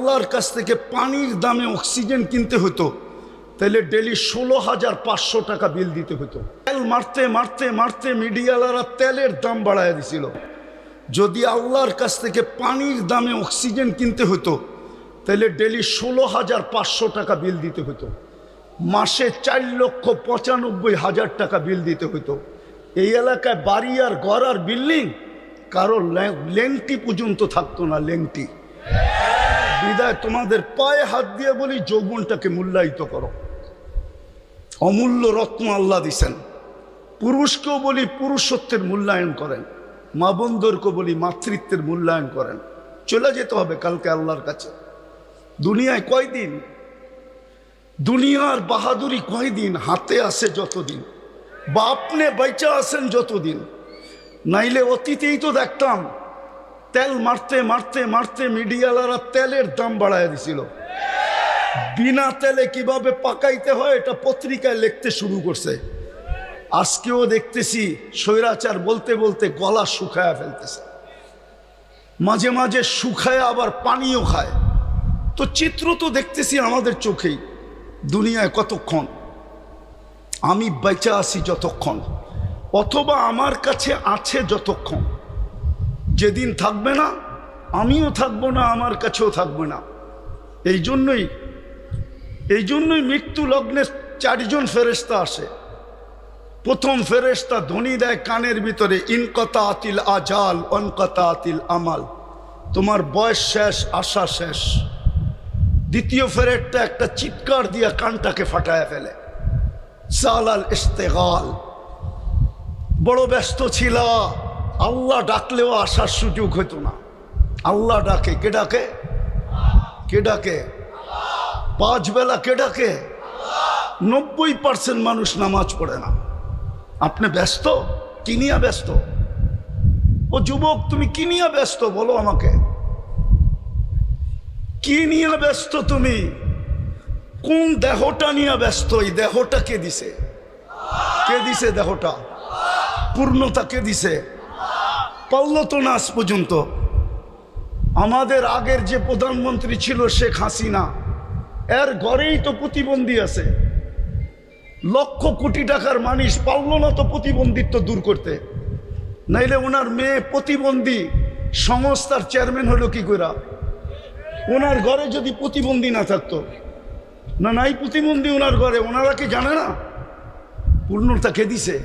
আল্লাহর কাছ থেকে পানির দামে অক্সিজেন কিনতে হতো, তাহলে ডেলি ষোলো হাজার পাঁচশো টাকা বিল দিতে হতো। তেল মারতে মারতে মারতে মিডিয়ালারা তেলের দাম বাড়ায় দিছিল। যদি আল্লাহর কাছ থেকে পানির দামে অক্সিজেন কিনতে হতো, তাহলে ডেলি ষোলো হাজার পাঁচশো টাকা বিল দিতে হতো। মাসে চার লক্ষ পঁচানব্বই হাজার টাকা বিল দিতে হতো। এই এলাকায় বাড়ি আর ঘর আর বিল্ডিং, কারও লেংটি পর্যন্ত থাকতো না, লেংটি। বিদায় তোমাদের পায়ে হাত দিয়ে বলি, যৌবনটাকে মূল্যায়িত করো। অমূল্য রত্ন আল্লাহ দিছেন। পুরুষকেও বলি পুরুষত্বের মূল্যায়ন করেন। মা বন্ধুরকে বলি মাতৃত্বের মূল্যায়ন করেন। চলে যেতে হবে কালকে আল্লাহর কাছে। দুনিয়ায় কয়দিন? দুনিয়ার বাহাদুরি কয়দিন? হাতে আসে যতদিন। বা আপনি বাইচা আসেন যতদিন। নাইলে অতীতেই তো দেখতাম তেল মারতে মারতে মারতে মিডিয়ালারা তেলের দাম বাড়ায় দিছিল। বিনা তেলে কীভাবে পাকাইতে হয় এটা পত্রিকায় লিখতে শুরু করছে। আজকেও দেখতেছি স্বৈরাচার বলতে বলতে গলা শুকায়া ফেলতেছে। মাঝে মাঝে শুকায় আবার পানিও খায়। তো চিত্র তো দেখতেছি আমাদের চোখেই, দুনিয়ায় কতক্ষণ? আমি বেঁচে আছি যতক্ষণ? অথবা আমার কাছে আছে যতক্ষণ? যেদিন থাকবে না, আমিও থাকব না, আমার কাছেও থাকবে না। এই জন্যই এই জন্যই মৃত্যু লগ্নে চারজন ফেরেস্তা আসে। প্রথম ফেরেস্তা ধ্বনি দেয় কানের ভিতরে ইনকতা আতিল আজাল অনকতা আতিল আমাল। তোমার বয়স শেষ, আশা শেষ। দ্বিতীয় ফেরেটটা একটা চিৎকার দিয়া কানটাকে ফাটায় ফেলে। সালাল ইস্তেগাল। বড় ব্যস্ত ছিল। আল্লাহ ডাকলেও আসার সুযোগ হতো না। আল্লাহ ডাকে, কে ডাকে? কে ডাকে? পাঁচ বেলা কে ডাকে? নব্বই পার্সেন্ট মানুষ নামাজ পড়ে না। আপনি ব্যস্ত? কিনিয়া ব্যস্ত? ও যুবক, তুমি কিনিয়া ব্যস্ত? বলো আমাকে। কি নিয়ে ব্যস্ত তুমি? কোন দেহটা নিয়ে ব্যস্ত? এই দেহটা কে দিছে? কে দিছে দেহটা? পূর্ণতা কে দিছে? পারল তো না পর্যন্ত। আমাদের আগের যে প্রধানমন্ত্রী ছিল শেখ হাসিনা, এর ঘরেই তো প্রতিবন্ধী আছে। লক্ষ কোটি টাকার মানুষ পারল না তো প্রতিবন্ধিত্ব দূর করতে। নাইলে ওনার মেয়ে প্রতিবন্ধী সংস্থার চেয়ারম্যান হলো কি করা ওনার ঘরে যদি প্রতিবন্ধী না থাকতো, না নাই প্রতিবন্ধী ওনার ঘরে, ওনারা কি জানে না? পূর্ণতা কে দিছে?